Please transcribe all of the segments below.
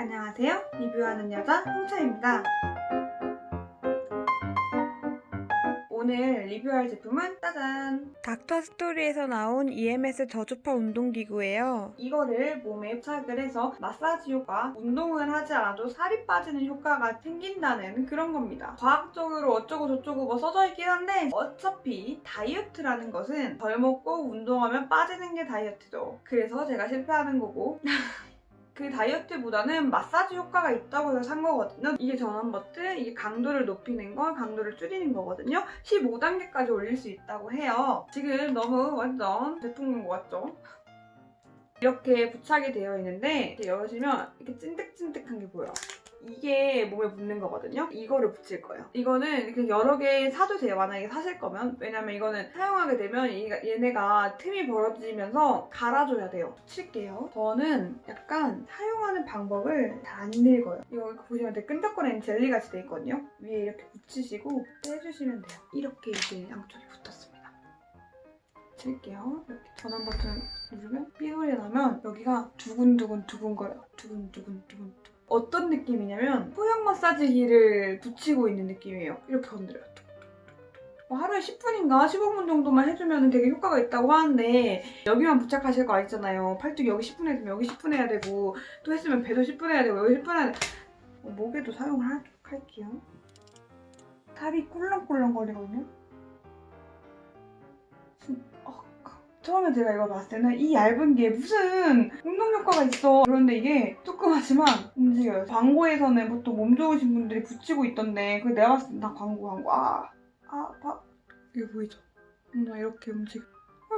안녕하세요. 리뷰하는 여자 홍차입니다. 오늘 리뷰할 제품은 짜잔! 닥터 스토리에서 나온 EMS 저주파 운동기구예요. 이거를 몸에 부착을 해서 마사지 효과, 운동을 하지 않아도 살이 빠지는 효과가 생긴다는 그런 겁니다. 과학적으로 어쩌고 저쩌고 뭐 써져 있긴 한데 어차피 다이어트라는 것은 덜 먹고 운동하면 빠지는 게 다이어트죠. 그래서 제가 실패하는 거고 그 다이어트보다는 마사지 효과가 있다고 해서 산 거거든요. 이게 전원 버튼, 이게 강도를 높이는 거, 강도를 줄이는 거거든요. 15단계까지 올릴 수 있다고 해요. 지금 너무 완전 제품 광고 같죠? 이렇게 부착이 되어 있는데 이렇게 열어주면 이렇게 찐득찐득한 게 보여요. 이게 몸에 붙는 거거든요. 이거를 붙일 거예요. 이거는 이렇게 여러 개 사도 돼요. 만약에 사실 거면. 왜냐면 이거는 사용하게 되면 얘네가 틈이 벌어지면서 갈아줘야 돼요. 붙일게요. 저는 약간 사용하는 방법을 다안 읽어요. 이거 보시면 되게 끈적거리는 젤리같이 돼 있거든요. 위에 이렇게 붙이시고 떼주시면 돼요. 이렇게 이제 양쪽이 붙었습니다. 칠게요. 이렇게 전원 버튼 누르면 삐 소리 나면 여기가 두근두근 두근거려요. 두근두근 두근 두근. 어떤 느낌이냐면 포형 마사지기를 붙이고 있는 느낌이에요. 이렇게 건드려요. 뭐 하루에 10분인가 15분 정도만 해주면 되게 효과가 있다고 하는데 여기만 부착하실 거 아니잖아요. 팔뚝 여기 10분 해주면 여기 10분 해야 되고 또 했으면 배도 10분 해야 되고 여기 10분 해야 되고 어, 목에도 사용을 하도록 할게요. 살이 꿀렁꿀렁 거리거든요. 처음에 제가 이거 봤을 때는 이 얇은 게 무슨 운동 효과가 있어. 그런데 이게 조그맣지만 움직여요. 광고에서는 보통 몸 좋으신 분들이 붙이고 있던데 그 내가 봤을 때다 광고 광고. 아, 아, 아. 이거 보이죠? 나 이렇게 움직여.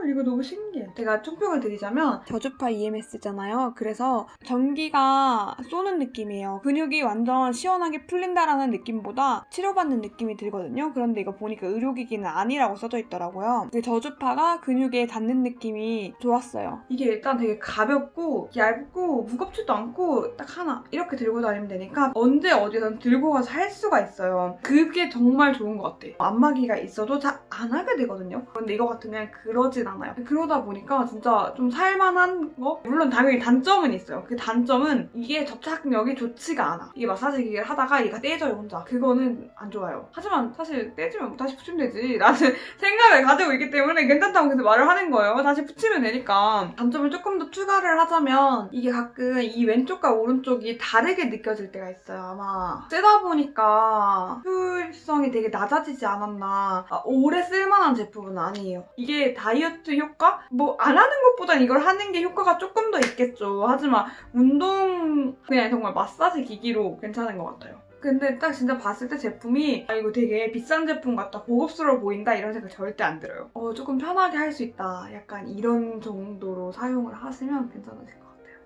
헐, 이거 너무 신기해. 제가 총평을 드리자면 저주파 EMS잖아요. 그래서 전기가 쏘는 느낌이에요. 근육이 완전 시원하게 풀린다라는 느낌보다 치료받는 느낌이 들거든요. 그런데 이거 보니까 의료기기는 아니라고 써져 있더라고요. 그 저주파가 근육에 닿는 느낌이 좋았어요. 이게 일단 되게 가볍고 얇고 무겁지도 않고 딱 하나 이렇게 들고 다니면 되니까 언제 어디든 들고 가서 할 수가 있어요. 그게 정말 좋은 것 같아. 안마기가 있어도 잘 안 하게 되거든요. 근데 이거 같으면 그러진 않아요. 그러다 보니까 진짜 좀 살만한 거? 물론 당연히 단점은 있어요. 그 단점은 이게 접착력이 좋지가 않아. 이게 마사지 기계를 하다가 얘가 떼져요, 혼자. 그거는 안 좋아요. 하지만 사실 떼지면 다시 붙이면 되지. 라는 생각을 가지고 있기 때문에 괜찮다고 계속 말을 하는 거예요. 다시 붙이면 되니까. 단점을 조금 더 추가를 하자면 이게 가끔 이 왼쪽과 오른쪽이 다르게 느껴질 때가 있어요. 아마 쓰다 보니까 효율성이 되게 낮아지지 않았나. 아, 오래 쓸만한 제품은 아니에요. 이게 다이어트 효과? 뭐 안 하는 것보단 이걸 하는 게 효과가 조금 더 있겠죠. 하지만 운동 그냥 정말 마사지 기기로 괜찮은 것 같아요. 근데 딱 진짜 봤을 때 제품이 아 이거 되게 비싼 제품 같다 고급스러워 보인다 이런 생각 절대 안 들어요 어 조금 편하게 할 수 있다 약간 이런 정도로 사용을 하시면 괜찮으실 것 같아요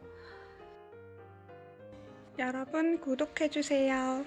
여러분 구독해주세요